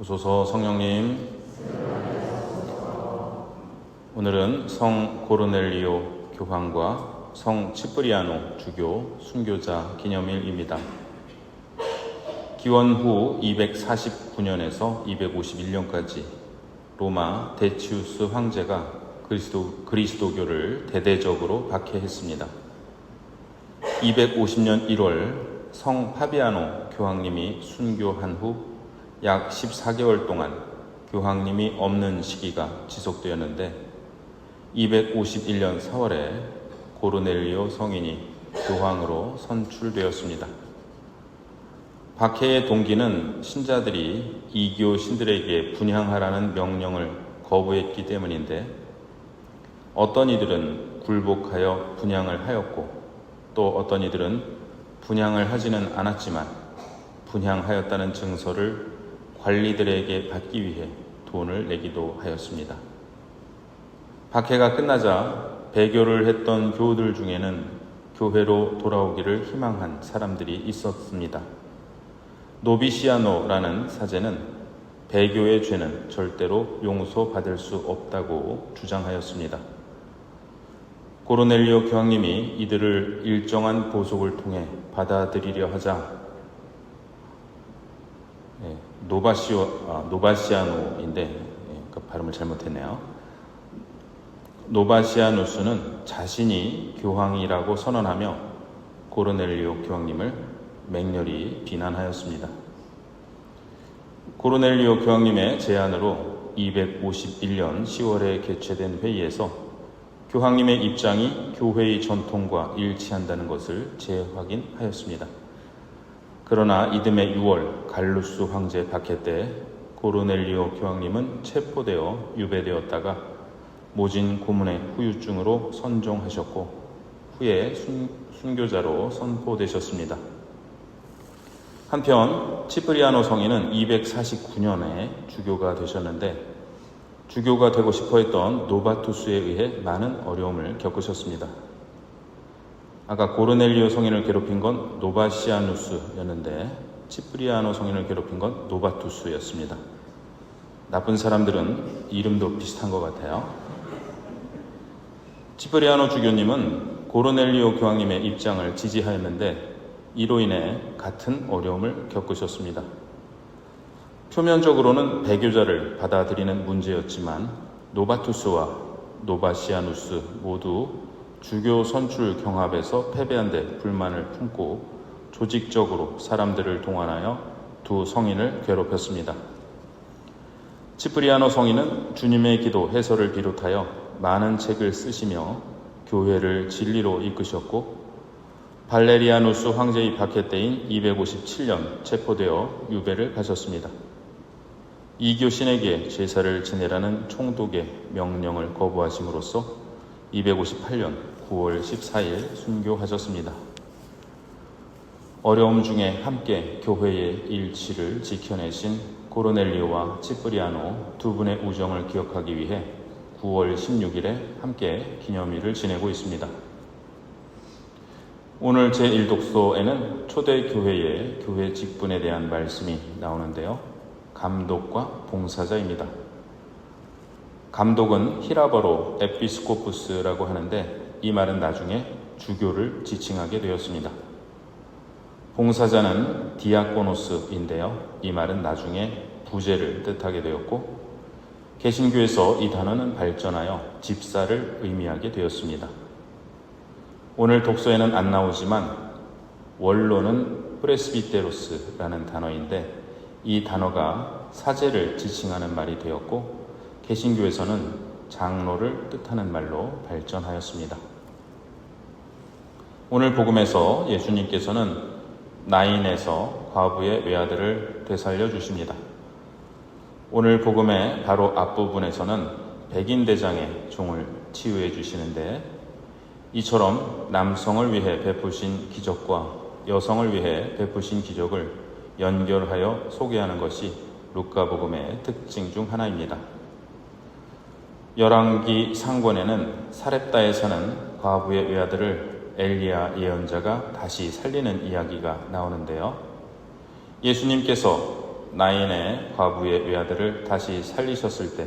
오소서 성령님. 오늘은 성 고르넬리오 교황과 성 치프리아노 주교 순교자 기념일입니다. 기원 후 249년에서 251년까지 로마 데치우스 황제가 그리스도, 그리스도교를 대대적으로 박해했습니다. 250년 1월 성 파비아노 교황님이 순교한 후 약 14개월 동안 교황님이 없는 시기가 지속되었는데 251년 4월에 고르넬리오 성인이 교황으로 선출되었습니다. 박해의 동기는 신자들이 이교 신들에게 분향하라는 명령을 거부했기 때문인데 어떤 이들은 굴복하여 분향을 하였고 또 어떤 이들은 분향을 하지는 않았지만 분향하였다는 증서를 관리들에게 받기 위해 돈을 내기도 하였습니다. 박해가 끝나자 배교를 했던 교우들 중에는 교회로 돌아오기를 희망한 사람들이 있었습니다. 노비시아노라는 사제는 배교의 죄는 절대로 용서받을 수 없다고 주장하였습니다. 고르넬리오 교황님이 이들을 일정한 보석을 통해 받아들이려 하자 예, 노바시오, 아, 노바시아노인데 예, 그 발음을 잘못했네요. 노바시아누스는 자신이 교황이라고 선언하며 고르넬리오 교황님을 맹렬히 비난하였습니다. 고르넬리오 교황님의 제안으로 251년 10월에 개최된 회의에서 교황님의 입장이 교회의 전통과 일치한다는 것을 재확인하였습니다. 그러나 이듬해 6월 갈루스 황제 박해 때 고르넬리오 교황님은 체포되어 유배되었다가 모진 고문의 후유증으로 선종하셨고 후에 순, 순교자로 선포되셨습니다. 한편 치프리아노 성인은 249년에 주교가 되셨는데 주교가 되고 싶어 했던 노바투스에 의해 많은 어려움을 겪으셨습니다. 아까 고르넬리오 성인을 괴롭힌 건 노바시아누스였는데 치프리아노 성인을 괴롭힌 건 노바투스였습니다. 나쁜 사람들은 이름도 비슷한 것 같아요. 치프리아노 주교님은 고르넬리오 교황님의 입장을 지지하였는데 이로 인해 같은 어려움을 겪으셨습니다. 표면적으로는 배교자를 받아들이는 문제였지만 노바투스와 노바시아누스 모두 주교 선출 경합에서 패배한 데 불만을 품고 조직적으로 사람들을 동원하여 두 성인을 괴롭혔습니다. 치프리아노 성인은 주님의 기도 해설을 비롯하여 많은 책을 쓰시며 교회를 진리로 이끄셨고 발레리아누스 황제의 박해 때인 257년 체포되어 유배를 가셨습니다. 이교신에게 제사를 지내라는 총독의 명령을 거부하심으로써 258년 9월 14일 순교하셨습니다. 어려움 중에 함께 교회의 일치를 지켜내신 고르넬리오와 치프리아노 두 분의 우정을 기억하기 위해 9월 16일에 함께 기념일을 지내고 있습니다. 오늘 제1독서에는 초대교회의 교회 직분에 대한 말씀이 나오는데요. 감독과 봉사자입니다. 감독은 히라버로 에피스코푸스라고 하는데 이 말은 나중에 주교를 지칭하게 되었습니다. 봉사자는 디아코노스인데요. 이 말은 나중에 부제를 뜻하게 되었고 개신교에서 이 단어는 발전하여 집사를 의미하게 되었습니다. 오늘 독서에는 안 나오지만 원로는 프레스비테로스라는 단어인데 이 단어가 사제를 지칭하는 말이 되었고 개신교에서는 장로를 뜻하는 말로 발전하였습니다. 오늘 복음에서 예수님께서는 나인에서 과부의 외아들을 되살려 주십니다. 오늘 복음의 바로 앞부분에서는 백인 대장의 종을 치유해 주시는데 이처럼 남성을 위해 베푸신 기적과 여성을 위해 베푸신 기적을 연결하여 소개하는 것이 루카복음의 특징 중 하나입니다. 열왕기 상권에는 사렙다에 사는 과부의 외아들을 엘리야 예언자가 다시 살리는 이야기가 나오는데요. 예수님께서 나인의 과부의 외아들을 다시 살리셨을 때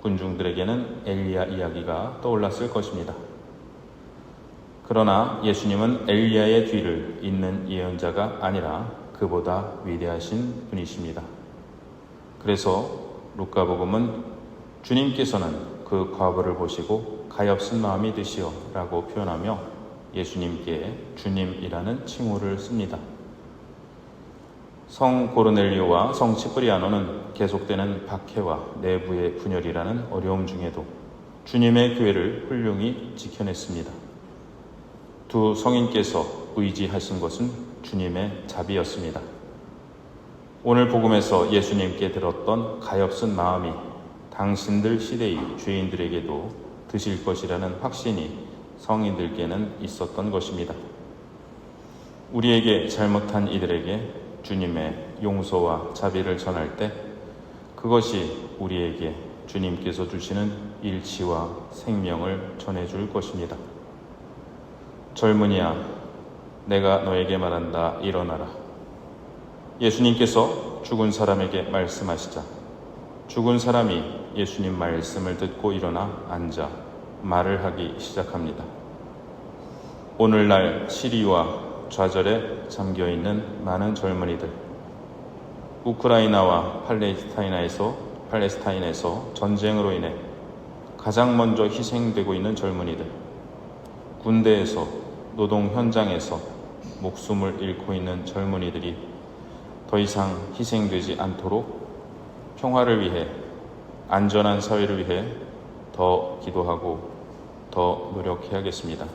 군중들에게는 엘리야 이야기가 떠올랐을 것입니다. 그러나 예수님은 엘리야의 뒤를 잇는 예언자가 아니라 그보다 위대하신 분이십니다. 그래서 루카복음은 주님께서는 그 과부를 보시고 가엾은 마음이 드시오 라고 표현하며 예수님께 주님이라는 칭호를 씁니다. 성 고르넬리오와 성 치프리아노는 계속되는 박해와 내부의 분열이라는 어려움 중에도 주님의 교회를 훌륭히 지켜냈습니다. 두 성인께서 의지하신 것은 주님의 자비였습니다. 오늘 복음에서 예수님께 들었던 가엾은 마음이 당신들 시대의 죄인들에게도 드실 것이라는 확신이 성인들께는 있었던 것입니다. 우리에게 잘못한 이들에게 주님의 용서와 자비를 전할 때 그것이 우리에게 주님께서 주시는 일치와 생명을 전해줄 것입니다. 젊은이야, 내가 너에게 말한다. 일어나라. 예수님께서 죽은 사람에게 말씀하시자 죽은 사람이 예수님 말씀을 듣고 일어나 앉아 말을 하기 시작합니다. 오늘날 시리와 좌절에 잠겨 있는 많은 젊은이들, 우크라이나와 팔레스타인에서 팔레스타인에서 전쟁으로 인해 가장 먼저 희생되고 있는 젊은이들, 군대에서 노동 현장에서 목숨을 잃고 있는 젊은이들이 더 이상 희생되지 않도록 평화를 위해 안전한 사회를 위해 더 기도하고 더 노력해야겠습니다.